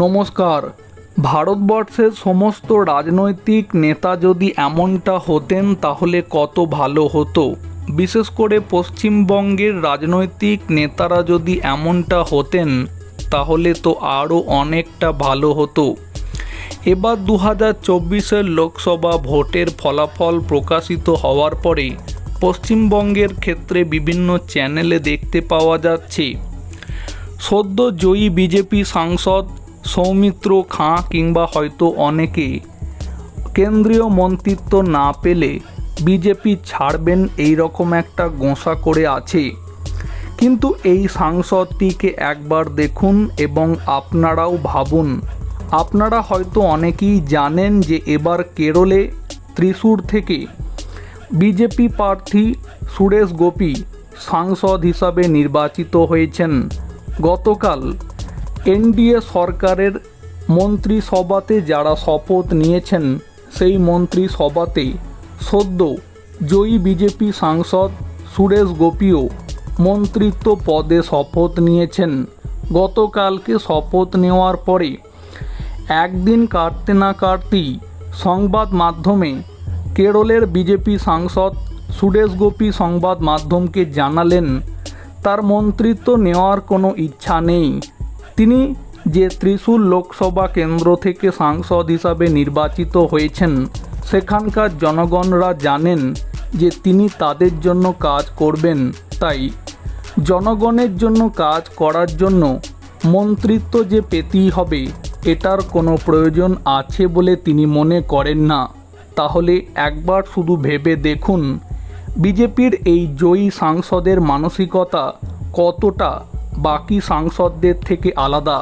নমস্কার। ভারতবর্ষের সমস্ত রাজনৈতিক নেতা যদি এমনটা হতেন, তাহলে কত ভালো হতো। বিশেষ করে পশ্চিমবঙ্গের রাজনৈতিক নেতারা যদি এমনটা হতেন, তাহলে তো আরও অনেকটা ভালো হতো। এবার দু হাজার চব্বিশের লোকসভা ভোটের ফলাফল প্রকাশিত হওয়ার পরে পশ্চিমবঙ্গের ক্ষেত্রে বিভিন্ন চ্যানেলে দেখতে পাওয়া যাচ্ছে। সদ্য জয়ী বিজেপি সাংসদ সৌমিত্র খাঁ কিংবা হয়তো অনেকে কেন্দ্রীয় মন্ত্রিত্ব না পেলে বিজেপি ছাড়বেন এই রকম একটা গোঁসা করে আছে। কিন্তু এই সাংসদটিকে একবার দেখুন এবং আপনারাও ভাবুন। আপনারা হয়তো অনেকেই জানেন যে এবার কেরলে ত্রিশূর থেকে বিজেপি প্রার্থী সুরেশ গোপী সাংসদ হিসাবে নির্বাচিত হয়েছেন। গতকাল এনডিএ সরকারের মন্ত্রিসভাতে যারা শপথ নিয়েছেন, সেই মন্ত্রিসভাতে সদ্য জয়ী বিজেপি সাংসদ সুরেশ গোপীও মন্ত্রিত্ব পদে শপথ নিয়েছেন। গতকালকে শপথ নেওয়ার পরে একদিন কাটতে না কাটতেই সংবাদ মাধ্যমে কেরলের বিজেপি সাংসদ সুরেশ গোপী সংবাদ মাধ্যমকে জানালেন, তার মন্ত্রিত্ব নেওয়ার কোনো ইচ্ছা নেই। তিনি যে ত্রিশূল লোকসভা কেন্দ্র থেকে সাংসদ হিসাবে নির্বাচিত হয়েছেন, সেখানকার জনগণরা জানেন যে তিনি তাদের জন্য কাজ করবেন। তাই জনগণের জন্য কাজ করার জন্য মন্ত্রিত্ব যে পেতেই হবে, এটার কোনো প্রয়োজন আছে বলে তিনি মনে করেন না। তাহলে একবার শুধু ভেবে দেখুন, বিজেপির এই জয়ী সাংসদের মানসিকতা কতটা বাকি সাংসদদের থেকে আলাদা।